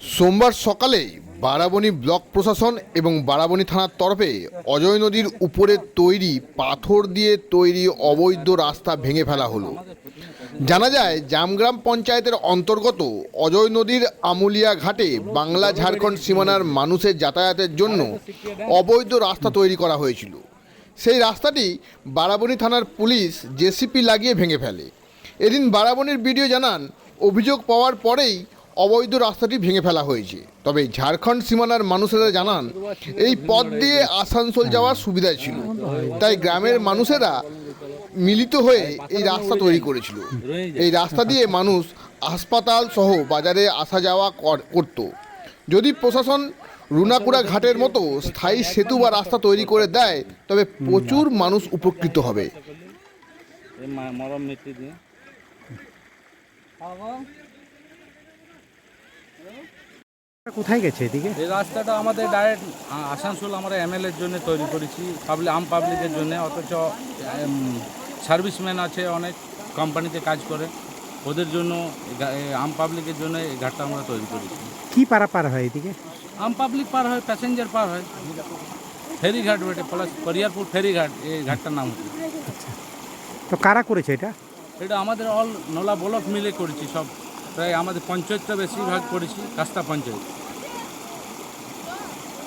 সোমবার সকালে বারাবণী ব্লক প্রশাসন এবং বারাবণী থানার তরফে অজয় নদীর উপরে তৈরি পাথর দিয়ে তৈরি অবৈধ রাস্তা ভেঙে ফেলা হলো। জানা যায়, জামগ্রাম পঞ্চায়েতের অন্তর্গত অজয় নদীর আমুলিয়া ঘাটে বাংলা ঝাড়খণ্ড সীমানার মানুষের যাতায়াতের জন্য অবৈধ রাস্তা তৈরি করা হয়েছিল। সেই রাস্তাটি বারাবণী থানার পুলিশ জেসিপি লাগিয়ে ভেঙে ফেলে। এদিন বারাবণীর ভিডিও জানান, অভিযোগ পাওয়ার পরেই অবৈধ রাস্তাটি ভেঙে ফেলা হয়েছে। তবে ঝাড়খণ্ড সীমানার মানুষেরা জানান এই পথ দিয়ে আসানসোল যাওয়ার সুবিধা ছিল। তাই গ্রামের মানুষেরা মিলিত হয়ে এই রাস্তা তৈরি করেছিল। এই রাস্তা দিয়ে মানুষ হাসপাতাল সহ বাজারে আসা যাওয়া কর- করত। যদি প্রশাসন রুনাকুড়া ঘাটের মতো স্থায়ী সেতু বা রাস্তা তৈরি করে দেয় তবে প্রচুর মানুষ উপকৃত হবে। মরম কোথায় গেছে এদিকে? এই রাস্তাটা আমাদের ডাইরেক্ট আসানসোল আমরা এমএলএর জন্য তৈরি করেছি পাবলিক আম পাবলিকের জন্য। অথচ সার্ভিসম্যান আছে অনেক কোম্পানিতে কাজ করে। ওদের জন্য আম পাবলিকের জন্য এই ঘাটটা আমরা তৈরি করেছি। কি পারাপার হয় এদিকে? আম পাবলিক পার হয় প্যাসেঞ্জার পার হয়। ফেরিঘাট বেটে প্লাস করিয়ারপুর ফেরিঘাট এই ঘাটটার নাম হচ্ছে। তো কারা করেছে এটা? এটা আমাদের অল নোলা ব্লক মিলে করেছি সব। প্রায় আমাদের পঞ্চায়েতটা বেশিরভাগ করেছি রাস্তা পঞ্চায়েত।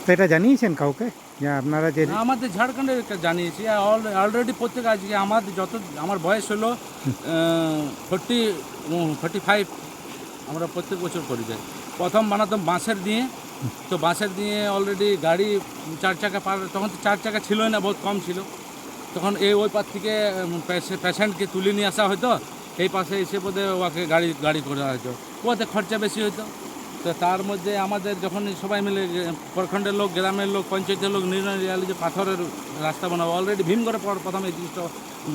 তো এটা জানিয়েছেন কাউকে? যে আপনারা যে আমাদের ঝাড়খণ্ডের একটা জানিয়েছি। অলরেডি প্রত্যেক আজকে আমাদের যত আমার বয়স হলো ফোর্টি ফোর্টি ফাইভ আমরা প্রত্যেক বছর করি যাই। প্রথম বানাতাম বাঁশের দিয়ে। তো বাঁশের দিয়ে অলরেডি গাড়ি চার চাকা পার তখন তো চার চাকা ছিলই না বহুত কম ছিল। তখন এই ওই পার থেকে পেশেন্টকে তুলে নিয়ে আসা হতো। এই পাশে এসে বোধে ওকে গাড়ি গাড়ি করে হয়তো ওতে খরচা বেশি হতো তো তার মধ্যে আমাদের যখন সবাই মিলে প্রখণ্ডের লোক, গ্রামের লোক, পঞ্চায়েতের লোক নির্ণয় নিয়ে যে পাথরের রাস্তা বানাবো। অলরেডি ভীমগড়ে পর প্রথমে এই জিনিসটা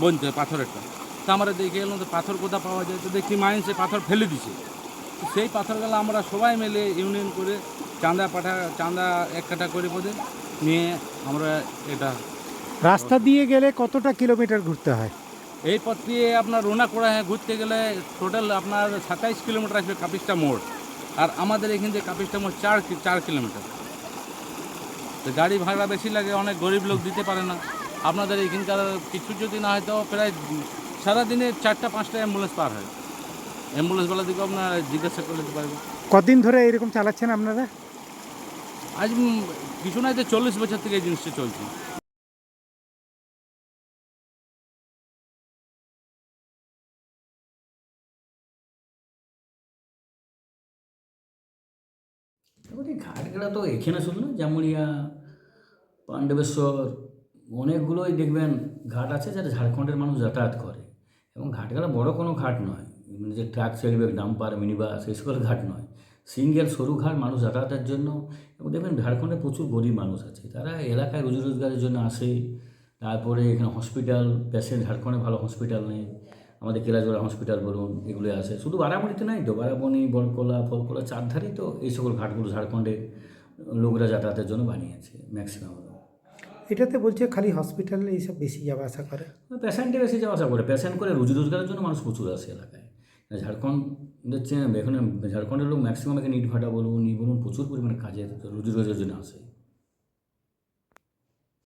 বনতে পাথরেরটা। তো আমরা দেখে এলাম তো পাথর কোথা পাওয়া যায়? তো দেখি মাইন্সে পাথর ফেলে দিছে। সেই পাথরগুলো আমরা সবাই মিলে ইউনিয়ন করে চাঁদা পাঠা, চাঁদা এক কাটা করে বোধে নিয়ে আমরা এটা রাস্তা দিয়ে গেলে কতটা কিলোমিটার ঘুরতে হয়? এই পথ দিয়ে আপনার রোনা করা হ্যাঁ ঘুরতে গেলে টোটাল আপনার সাতাইশ কিলোমিটার আসবে কাপিস্টা মোড়। আর আমাদের এখান থেকে কাপিস্টা মোড় চার চার কিলোমিটার। তো গাড়ি ভাড়া বেশি লাগে অনেক গরিব লোক দিতে পারে না। আপনাদের এখানকার কিছু যদি না হয় তো প্রায় সারাদিনে চারটা পাঁচটা অ্যাম্বুলেন্স পার হয়। অ্যাম্বুলেন্সওয়ালা দিকে আপনার জিজ্ঞাসা করে দিতে পারবে কদিন ধরে এরকম চালাচ্ছেন আপনারা? আজ কিছু তো চল্লিশ বছর থেকে এই জিনিসটা চলছে। তারপরে ঘাটগুলো তো এখানে শুধু না জামুরিয়া পাণ্ডবেশ্বর, অনেকগুলোই দেখবেন ঘাট আছে যারা ঝাড়খণ্ডের মানুষ যাতায়াত করে। এবং ঘাটগুলো বড় কোনো ঘাট নয়। মানে যে ট্রাক চলবে, ডাম্পার মিনি বাস এই সকল ঘাট নয়। সিঙ্গেল সরু ঘাট মানুষ যাতায়াতের জন্য এবং দেখবেন ঝাড়খণ্ডে প্রচুর গরিব মানুষ আছে। তারা এলাকায় রুজি রোজগারের জন্য আসে। তারপরে এখানে হসপিটাল পেশেন্ট ঝাড়খণ্ডে ভালো হসপিটাল নেই। আমাদের কেরাজোড়া হসপিটাল বলুন এগুলো আছে। শুধু বারাবণীতে নাই তো বারাবণী বরকলা ফলকলা চারধারেই তো এই সকল ঘাটগুলো ঝাড়খণ্ডের লোকরা যাতায়াতের জন্য বানিয়েছে ম্যাক্সিমাম এটাতে বলছে খালি হসপিটালে এইসব বেশি যাওয়া আসা করে? পেশেন্টে বেশি যাওয়া আসা করে। পেশেন্ট করে রুজি রোজগারের জন্য মানুষ প্রচুর আসে এলাকায়। ঝাড়খণ্ড দেখছে এখানে ঝাড়খণ্ডের লোক ম্যাক্সিমাম এখানে ইট ভাটা বলুন ই বলুন প্রচুর পরিমাণে কাজের রুজি রোজগারের জন্য আসে।